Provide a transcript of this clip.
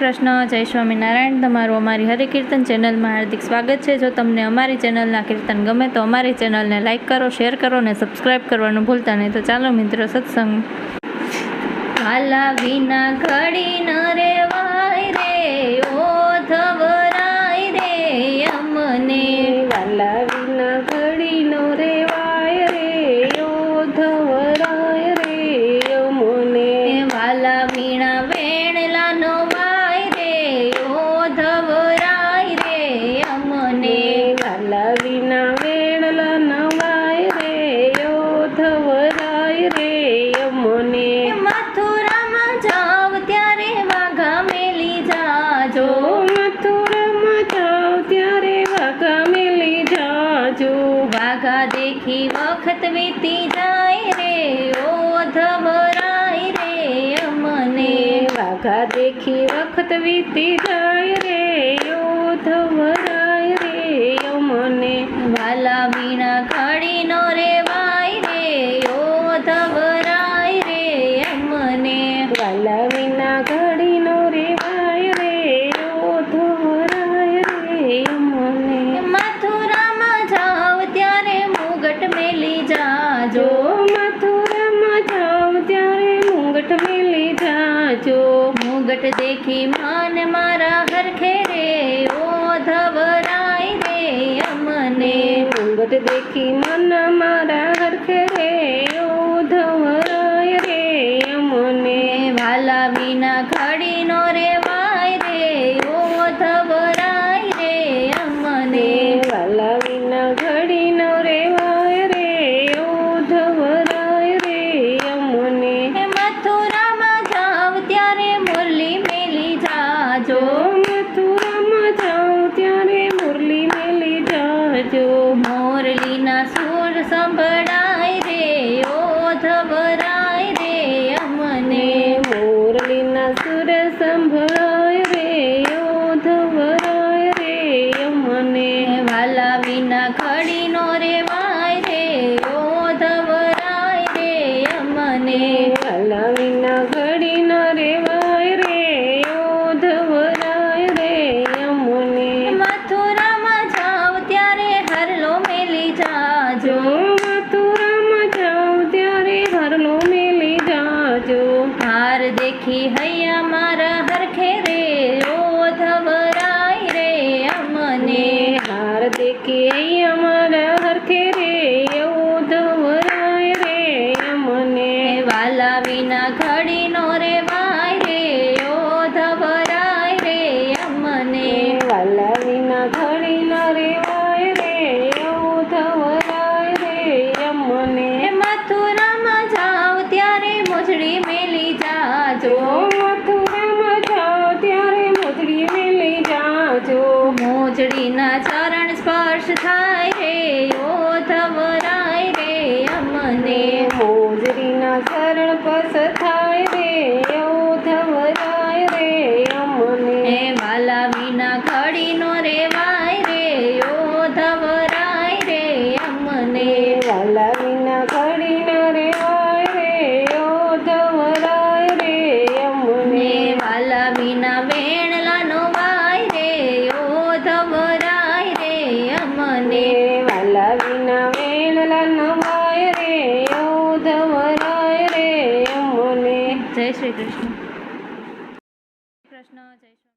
પ્રશ્ન. જય સ્વામિનારાયણ. તમારું અમારી હરિકીર્તન ચેનલમાં હાર્દિક સ્વાગત છે. જો તમને અમારી ચેનલના કીર્તન ગમે તો અમારી ચેનલને લાઇક કરો, શેર કરો અને સબસ્ક્રાઈબ કરવાનું ભૂલતા નહીં. તો ચાલો મિત્રો સત્સંગ. હાલા વિના ઘડી ન રેવા આખી વખત વીતી જાય રે ઓ ધમરાય રે અમને. વાઘા દેખી વખત વીતી જો મથુરામાં જાઓ ત્યારે મુંગટ મેલી જાજો. મુંગટ દેખી માન મારા હરખે રે ઓ ધવરાય રે અમને. મુંગટ દેખી મન મારા 中 सखी है શિરડીના ચરણ સ્પર્શ થાય રે ઓ ધવરાય રે અમને. શ્રી કૃષ્ણ. કૃષ્ણ જય